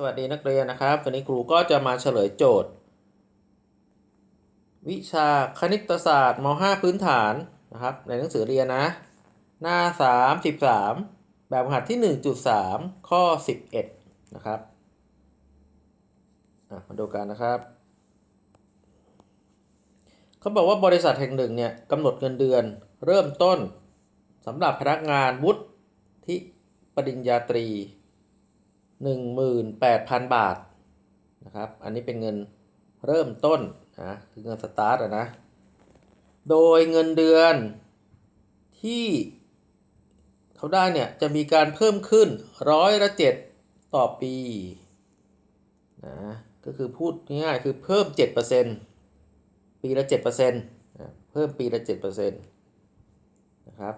สวัสดีนักเรียนนะครับวันนี้ครูก็จะมาเฉลยโจทย์ วิชาคณิตศาสตร์ม .5 พื้นฐานนะครับ ในหนังสือเรียนนะ หน้า 33 แบบหัสที่ 1.3 ข้อ 11 นะครับมาดูกันนะครับเขาบอกว่าบริษัทแห่งหนึ่งเนี่ยกำหนดเงินเดือนเริ่มต้นสำหรับพนักงานวุฒิปริญญาตรี 18,000 บาทนะครับ อันนี้เป็นเงินเริ่มต้นนะคือเงินสตาร์ทอะนะ โดยเงินเดือนที่เขาได้เนี่ยจะมีการเพิ่มขึ้นร้อยละเจ็ดต่อปีนะก็คือพูดง่ายๆคือเพิ่ม 7%ปีละ7%นะเพิ่มปีละ7%นะครับ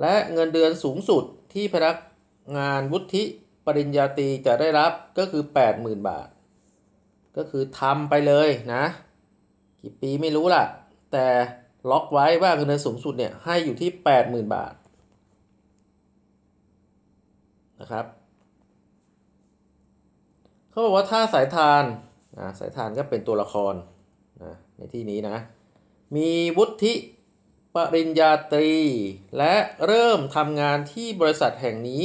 และเงินเดือนสูงสุดที่พนักงานวุฒิ ปริญญาตรีจะได้รับก็คือ 80,000 บาท ก็คือทำไปเลยนะ กี่ปีไม่รู้ล่ะ แต่ล็อกไว้ว่าเงินเดือนสูงสุดเนี่ยให้อยู่ที่ 80,000 บาทนะครับเขาบอกว่าถ้าสายทานนะสายทานก็เป็นตัวละครนะในที่นี้นะ มีวุฒิปริญญาตรี และเริ่มทำงานที่บริษัทแห่งนี้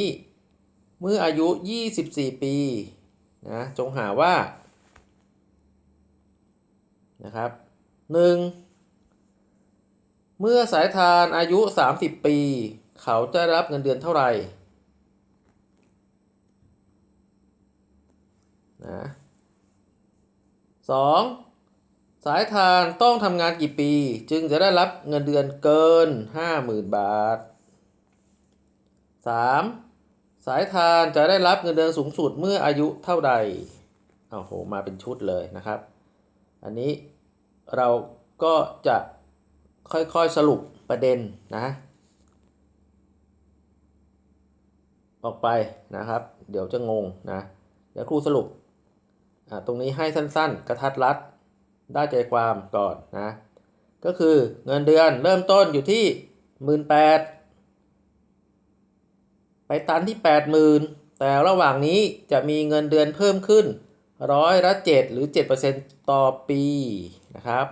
เมื่ออายุ 24 ปีนะจงหาว่านะครับหนึ่งเมื่อสายทานอายุ 30 ปี เขาจะรับเงินเดือนเท่าไหร่นะสองสายทานต้องทำงานกี่ปี จึงจะได้รับเงินเดือนเกิน 50,000 บาท 3. สายทานจะได้รับเงินเดือนสูงสุดเมื่ออายุเท่าใดอ้าวโห มาเป็นชุดเลยนะครับ อันนี้เราก็จะค่อยๆสรุปประเด็นนะออกไปนะครับ เดี๋ยวจะงงนะเดี๋ยวครูสรุปตรงนี้ให้สั้นๆ กระทัดรัดได้ใจความก่อนนะ ก็คือเงินเดือนเริ่มต้นอยู่ที่ 18,000 ไปตันที่ 80,000 แต่ระหว่างนี้จะมีเงินเดือนเพิ่มขึ้นร้อยละ7หรือ 7%ต่อปีนะครับ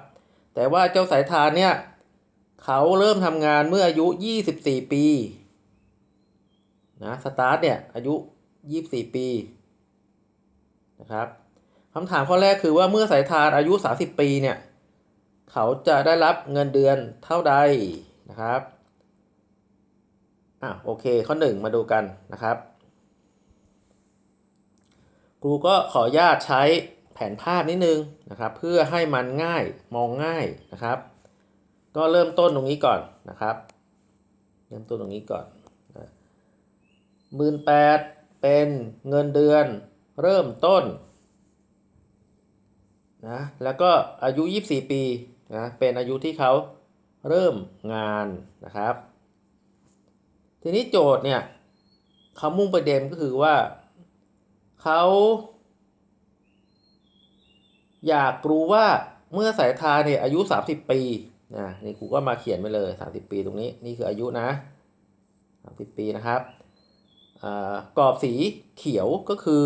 แต่ว่าเจ้าสายทานเนี่ย เขาเริ่มทำงานเมื่ออายุ 24 ปีนะสตาร์ทเนี่ยอายุ 24 ปีนะครับคำถามข้อแรกคือว่าเมื่อสายทานอายุ 30 ปีเนี่ย เขาจะได้รับเงินเดือนเท่าใดนะครับ อะโอเคข้อหนึ่งมาดูกันนะครับ ครูก็ขออนุญาตใช้แผนภาพนิดนึงนะครับ เพื่อให้มันง่ายมองง่ายนะครับ ก็เริ่มต้นตรงนี้ก่อนนะครับ เริ่มต้นตรงนี้ก่อนหมื่นแปดเป็นเงินเดือนเริ่มต้นนะแล้วก็อายุ 24 ปีนะเป็นอายุที่เขาเริ่มงานนะครับ ทีนี้โจทย์เนี่ยเขามุ่งประเด็นก็คือว่าเขาอยากรู้ว่าเมื่อสายทาเนี่ยอายุ 30 ปีนะนี่ครูก็มาเขียนไปเลย 30 ปีตรงนี้นี่คืออายุนะ 30 ปีนะครับกรอบสีเขียวก็คือ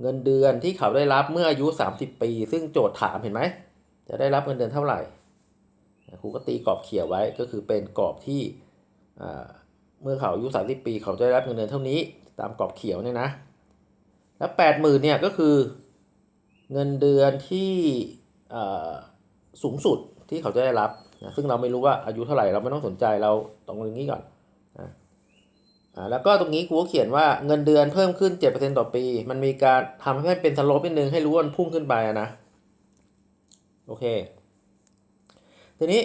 เงินเดือนที่เขาได้รับเมื่ออายุ 30 ปี ซึ่งโจทย์ถามเห็นไหม จะได้รับเงินเดือนเท่าไหร่ครูก็ตีกรอบเขียวไว้ก็คือเป็นกรอบที่ เมื่อเขาอายุ30ปีเขาจะได้รับเงินเดือนเท่านี้ ตามกรอบเขียวเนี่ยนะ แล้วแปดหมื่นเนี่ยก็คือเงินเดือนที่สูงสุดที่เขาจะได้รับนะซึ่งเราไม่รู้ว่าอายุเท่าไหร่เราไม่ต้องสนใจเราตรงนี้ก่อนนะแล้วก็ตรงนี้ครูเขียนว่าเงินเดือนเพิ่มขึ้น 7%ต่อปี มันมีการทำให้เป็นสโลปนิดนึงให้รู้ว่ามันพุ่งขึ้นไปนะ โอเค ทีนี้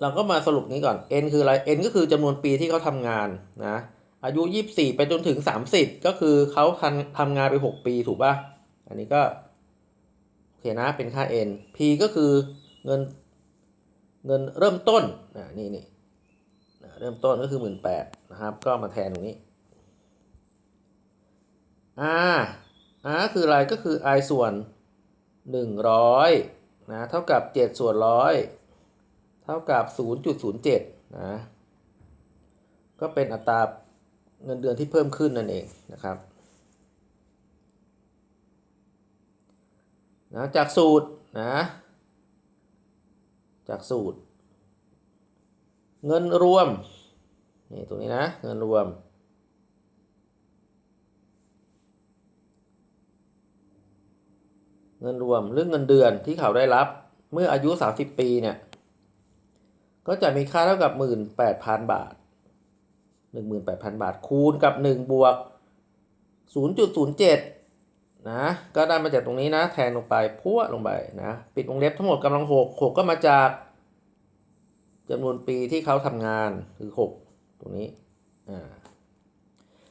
เราก็มาสรุปนี้ก่อน n คืออะไร n ก็คือจำนวนปีที่เขาทำงานนะ อายุ 24 ไปจนถึง 30 ก็คือเขาทำทำงานไป 6 ปีถูกป่ะ อันนี้ก็โอเคนะเป็นค่า n p ก็คือเงินเงินเริ่มต้นนะนี่นี่เริ่มต้นก็คือ 18,000นะครับ ก็มาแทนตรงนี้ r r คืออะไรก็คือ i ส่วน 100นะเท่ากับ 7 ส่วน100 เท่ากับ 0.07 นะ ก็เป็นอัตราเงินเดือนที่เพิ่มขึ้นนั่นเองนะครับนะจากสูตรนะจากสูตร เงินรวมนี่ตรงนี้นะเงินรวม เงินรวมหรือเงินเดือนที่เขาได้รับเมื่ออายุ 30 ปีเนี่ย ก็จะมีค่าเท่ากับ 18,000 บาท 18,000 บาท คูณกับ 1 บวก 0.07 นะ ก็ได้มาจากตรงนี้นะ แทนลงไปพัวลงไปนะ ปิดวงเล็บทั้งหมดกำลัง 6 6 ก็มาจากจำนวนปีที่เขาทำงานคือ 6 ตรงนี้ อ่า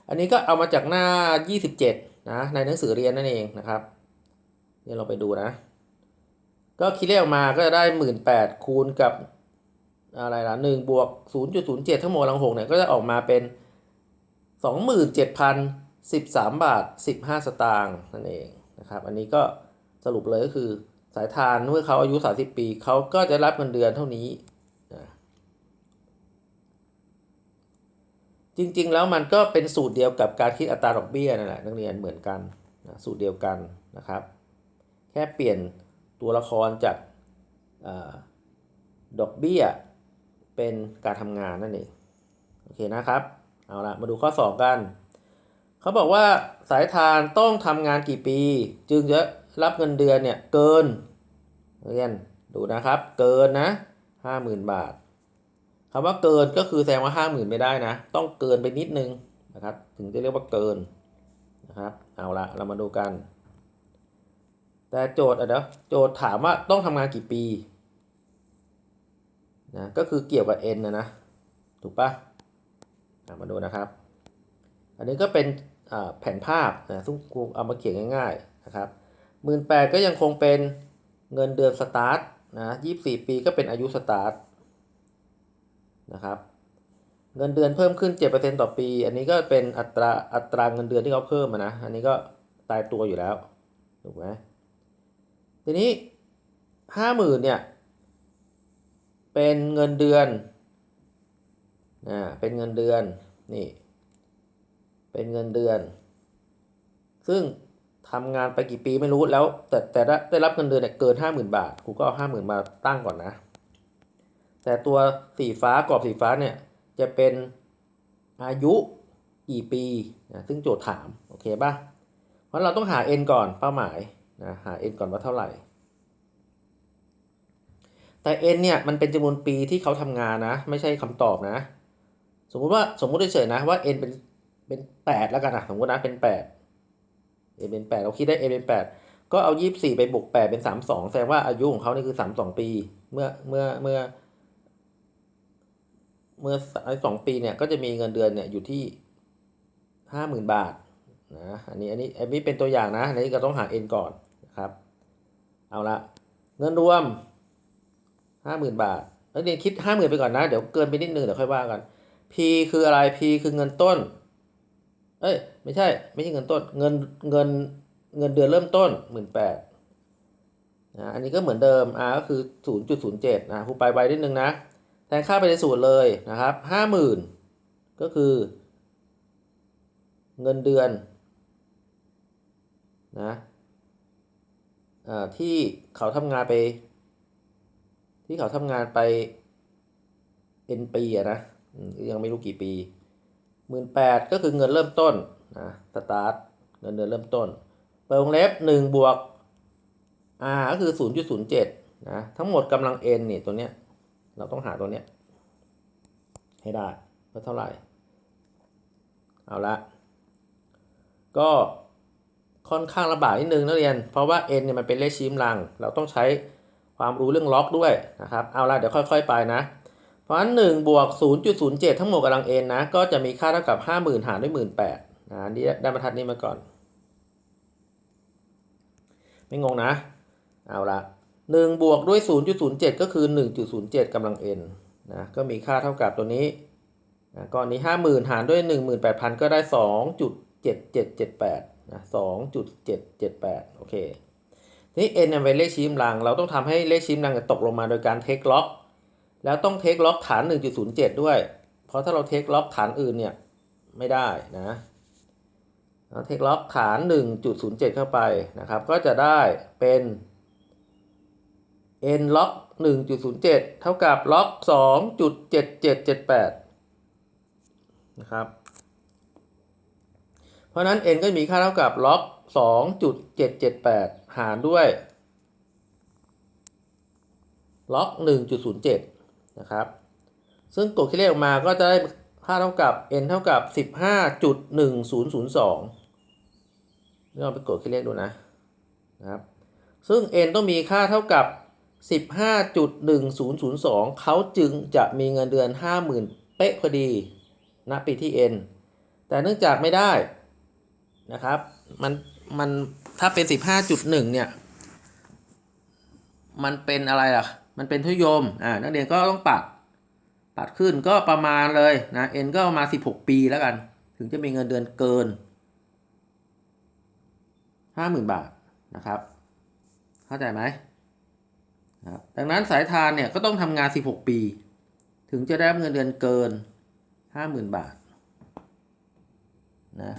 อันนี้ก็เอามาจากหน้า 27 นะ ในหนังสือเรียนนั่นเองนะครับนี่เราไปดูนะ ก็คิดเลขออกมาก็จะได้ 18,000คูณกับ อะไรล่ะ1บวก0.07ทั้งหมดกำลัง6เนี่ยก็จะออกมาเป็น27,013บาท15สตางค์นั่นเองนะครับ อันนี้ก็สรุปเลยก็คือสายทานเมื่อเขาอายุ 30 ปีเขาก็จะรับเงินเดือนเท่านี้จริง ๆ แล้วมันก็เป็นสูตรเดียวกับการคิดอัตราดอกเบี้ยนั่นแหละนักเรียนเหมือนกันนะสูตรเดียวกันนะครับ แค่เปลี่ยนตัวละครจากอดอกเบี้ย เป็นการทำงานนั่นเอง โอเคนะครับ เอาละมาดูข้อ 2 กัน เขาบอกว่าสายทานต้องทำงานกี่ปี จึงจะรับเงินเดือนเนี่ยเกินเรียนดูนะครับ เกินนะห้าหมื่นบาทคำว่าเกินก็คือแสดงว่าห้าหมื่นไม่ได้นะ ต้องเกินไปนิดนึงนะครับ ถึงจะเรียกว่าเกินนะครับ เอาละเรามาดูกัน แต่โจทย์อะเดี๋ยวโจทย์ถามว่าต้องทำงานกี่ปี นะก็คือเกี่ยวกับ n นะนะ ถูกปะมาดูนะครับ อันนี้ก็เป็นแผนภาพนะซึ่งครูเอามาเขียนง่าย ๆนะครับหมื่นแปดก็ยังคงเป็นเงินเดือนสตาร์ทนะยี่สี่ปีก็เป็นอายุสตาร์ทนะครับเงินเดือนเพิ่มขึ้น 7%ต่อปี อันนี้ก็เป็นอัตราอัตราเงินเดือนที่เขาเพิ่มนะ อันนี้ก็ตายตัวอยู่แล้ว ถูกไหมทีนี้ห้าหมื่นเนี่ย เป็นเงินเดือนอ่าเป็นเงินเดือนนี่เป็นเงินเดือน ซึ่งทำงานไปกี่ปีไม่รู้แล้ว แต่แต่ได้ได้รับเงินเดือนเนี่ยเกินห้าหมื่นบาทครูก็เอาห้าหมื่นมาตั้งก่อนนะ แต่ตัวสีฟ้ากรอบสีฟ้าเนี่ยจะเป็นอายุกี่ปีนะซึ่งโจทย์ถาม โอเคป่ะ เพราะเราต้องหา n ก่อนเป้าหมายนะหา n ก่อนว่าเท่าไหร่ แต่ n เนี่ยมันเป็นจำนวนปีที่เขาทำงานนะ ไม่ใช่คำตอบนะ สมมุติว่าสมมุติเฉยๆนะว่า n เป็นเป็นแปดแล้วกันนะสมมตินะเป็นแปด n เป็นแปดเราคิดได้ n เป็นแปดก็เอายี่สิบสี่ไปบวกแปดเป็นสามสองแสดงว่าอายุของเขานี่คือสามสองปี เมื่อเมื่อเมื่อ เมื่อสองปีเนี่ยก็จะมีเงินเดือนเนี่ยอยู่ที่ห้าหมื่นบาทนะอันนี้อันนี้อันนี้เป็นตัวอย่างนะอันนี้ก็ต้องหา n ก่อนนะครับ เอาละเงินรวม ห้าหมื่นบาทนักเรียนคิดห้าหมื่นไปก่อนนะ เดี๋ยวเกินไปนิดนึงเดี๋ยวค่อยว่ากัน p คืออะไร p คือเงินต้น เอ้ย ไม่ใช่ ไม่ใช่เงินต้น เงินเงินเงินเดือนเริ่มต้นหมื่นแปดนะอันนี้ก็เหมือนเดิม r ก็คือศูนย์จุดศูนย์เจ็ดนะครูไปไวนิดนึงนะ แทนค่าไปในสูตรเลยนะครับห้าหมื่นก็คือ เงินเดือนนะที่เขาทำงานไป ที่เขาทำงานไป n ปีอะนะยังไม่รู้กี่ปีหมื่นแปดก็คือเงินเริ่มต้นนะสตาร์ทเงินเดือนเริ่มต้นเปิดวงเล็บหนึ่งบวก r ก็คือศูนย์จุดศูนย์เจ็ดนะทั้งหมดกำลัง n เนี่ยตัวเนี้ยเราต้องหาตัวเนี้ยให้ได้ว่าเท่าไหร่ เอาละก็ค่อนข้างลำบากนิดนึงนักเรียน เพราะว่า n เนี่ยมันเป็นเลขชี้กำลัง เราต้องใช้ ความรู้เรื่องล็อกด้วยนะครับ เอาละเดี๋ยวค่อย ๆ ไปนะ เพราะฉะนั้น1บวก0.07 ทั้งหมดกำลัง n นะ ก็จะมีค่าเท่ากับ 50,000 หารด้วย 18,000นะอันนี้ได้บรรทัดนี้มาก่อน ไม่งงนะ เอาละ1บวกด้วย 0.07 ก็คือ 1.07กำลัง n นะ ก็มีค่าเท่ากับตัวนี้นะก้อนนี้ 50,000 หารด้วย 18,000 ก็ได้ 2.7778นะ2.778 โอเค นี้ n เนี่ยเป็นเลขชี้กำลัง เราต้องทำให้เลขชี้กำลังตกลงมาโดยการเทคล็อก แล้วต้องเทคล็อกฐาน 1.07 ด้วย เพราะถ้าเราเทคล็อกฐานอื่นเนี่ยไม่ได้นะเราเทคล็อกฐาน 1.07 เข้าไปนะครับ ก็จะได้เป็น n ล็อก1.07 เท่ากับล็อก2.7778 นะครับ เพราะฉะนั้น n ก็มีค่าเท่ากับล็อก 2.778 หารด้วยล็อก 1.07 นะครับ ซึ่งกดคิดเลขออกมาก็จะได้ค่าเท่ากับ n เท่ากับ 15.1002ลองไปกดคิดเลขดูนะนะครับ ซึ่ง n ต้องมีค่าเท่ากับ 15.1002 เขาจึงจะมีเงินเดือน 50,000 เป๊ะพอดีณปีที่ n แต่เนื่องจากไม่ได้นะครับ มัน มันถ้าเป็น15.1เนี่ย มันเป็นอะไรล่ะ มันเป็นทุยม อ่า นักเรียนก็ต้องปัด ปัดขึ้นก็ประมาณเลยนะ n ก็ประมาณ16ปีแล้วกัน ถึงจะมีเงินเดือนเกิน50,000บาทนะครับ เข้าใจไหมครับดังนั้นสายทานเนี่ยก็ต้องทำงาน 16 ปี ถึงจะได้เงินเดือนเกิน 50,000 บาทนะ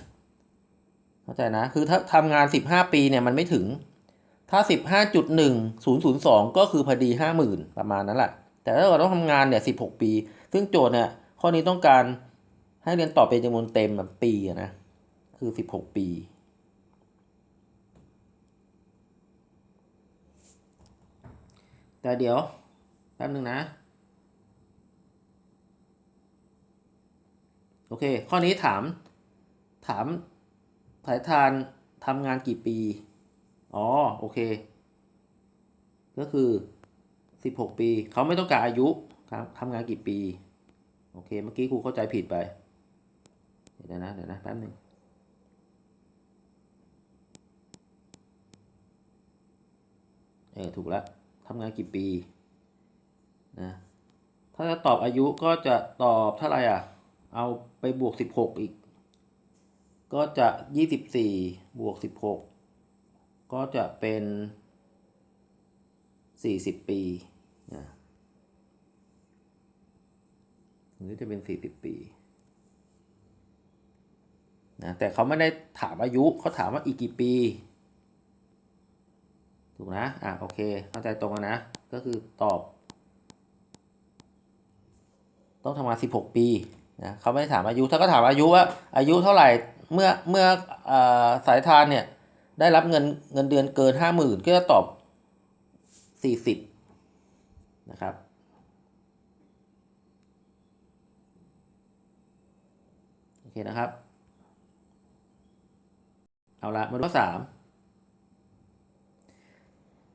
เข้าใจนะ คือถ้าทำงาน 15 ปีเนี่ยมันไม่ถึง ถ้า 15.1002 ก็คือพอดี 50,000 ประมาณนั้นแหละ แต่ถ้าเราต้องทำงานเนี่ย 16 ปี ซึ่งโจทย์เนี่ยข้อนี้ต้องการให้เรียนต่อเป็นจำนวนเต็มแบบปีอะนะ คือ 16 ปีแต่เดี๋ยวแป๊บนึงนะ โอเค ข้อนี้ถาม ถาม สายทานทำงานกี่ปี อ๋อ โอเค ก็คือ 16 ปี เขาไม่ต้องการอายุครับทำงานกี่ปี โอเค เมื่อกี้ครูเข้าใจผิดไป เดี๋ยวนะ เดี๋ยวนะแป๊บนึงเออ ถูกแล้วทำงานกี่ปี นะ ถ้าจะตอบอายุก็จะตอบเท่าไหร่อะ เอาไปบวก 16 อีก ก็จะ24บวก16ก็จะเป็น40ปีนะหรือจะเป็น40ปีนะแต่เขาไม่ได้ถามอายุเขาถามว่าอีกกี่ปี ถูกนะ อะ โอเค เข้าใจตรงกันนะ ก็คือตอบ ต้องทำงาน 16 ปีนะเขาไม่ได้ถามอายุ ถ้าก็ถามอายุว่าอายุเท่าไหร่ เมื่อเมื่ออสายทานเนี่ยได้รับเงินเงินเดือนเกิน50,000ก็จะตอบ40นะครับโอเคนะครับ เอาละมาดูข้อสาม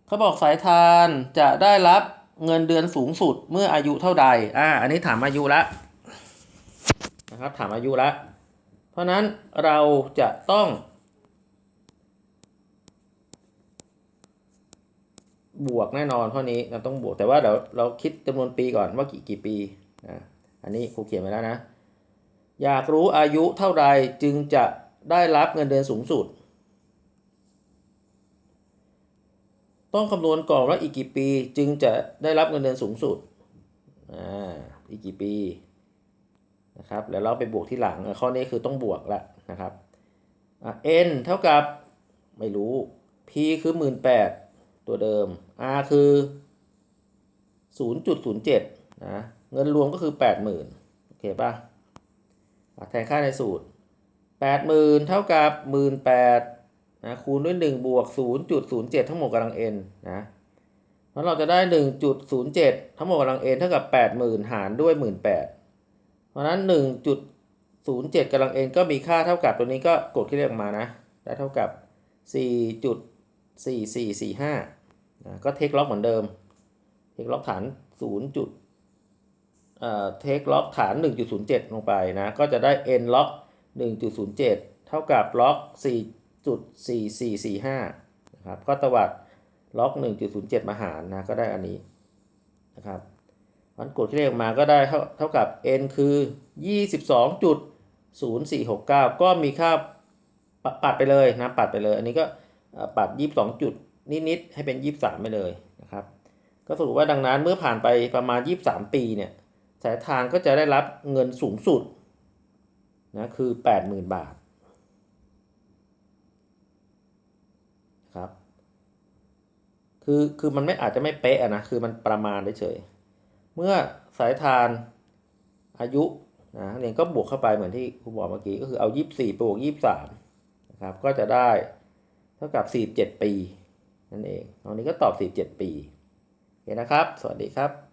เขาบอกสายทานจะได้รับเงินเดือนสูงสุดเมื่ออายุเท่าใด อ่า อันนี้ถามอายุละนะครับ ถามอายุละ เพราะนั้นเราจะต้อง บวกแน่นอนข้อนี้เราต้องบวกแต่ว่าเดี๋ยวเราคิดจำนวนปีก่อนว่ากี่กี่ปีนะอันนี้ครูเขียนไว้แล้วนะ อยากรู้อายุเท่าใดจึงจะได้รับเงินเดือนสูงสุด ต้องคำนวณก่อนว่าอีกกี่ปีจึงจะได้รับเงินเดือนสูงสุดอ่าอีกกี่ปี นะครับแล้วเราไปบวกที่หลังข้อนี้คือต้องบวกละนะครับอะ n เท่ากับไม่รู้ p คือหมื่นแปดตัวเดิม r คือ 0.07นะเงินรวมก็คือ 80,000โอเคป่ะแทนค่าในสูตร 80,000 เท่ากับ 18,000นะคูณด้วย 1 บวก 0.07 ทั้งหมดกำลัง n นะแล้วเราจะได้ 1.07 ทั้งหมดกำลัง n เท่ากับ 80,000 หารด้วย 18,000 เพราะนั้น 1.07กำลัง n ก็มีค่าเท่ากับตัวนี้ก็กดที่เรียกมานะ ได้เท่ากับ 4.4445นะก็เทคล็อกเหมือนเดิม เทคล็อกฐาน 0. จุดเอ่อเทคล็อกฐาน 1.07 ลงไปนะ ก็จะได้ n ล็อก 1.07 เท่ากับล็อก 4.4445 นะครับ ก็ตวัดล็อก 1.07 มาหารนะ ก็ได้อันนี้นะครับ มันกดที่เลขออกมาก็ได้เท่าเท่ากับ n คือ 22.0469 ก็มีค่าปปัดไปเลยนะปัดไปเลย อันนี้ก็เอ่อปัด 22 จุดนิดๆให้เป็น 23 ไปเลยนะครับ ก็สรุปว่าดังนั้นเมื่อผ่านไปประมาณ 23 ปีเนี่ยสายทานก็จะได้รับเงินสูงสุดนะคือ 80,000 บาทครับ คือ คือมันไม่อาจจะไม่เป๊ะนะ คือมันประมาณเฉย เมื่อสายทานอายุนะนักเรียนก็บวกเข้าไปเหมือนที่ครูบอกเมื่อกี้ก็คือเอา 24บวก23นะครับก็จะได้เท่ากับ 47 ปีนั่นเองตอนนี้ก็ตอบ 47 ปีโอเคนะครับ สวัสดีครับ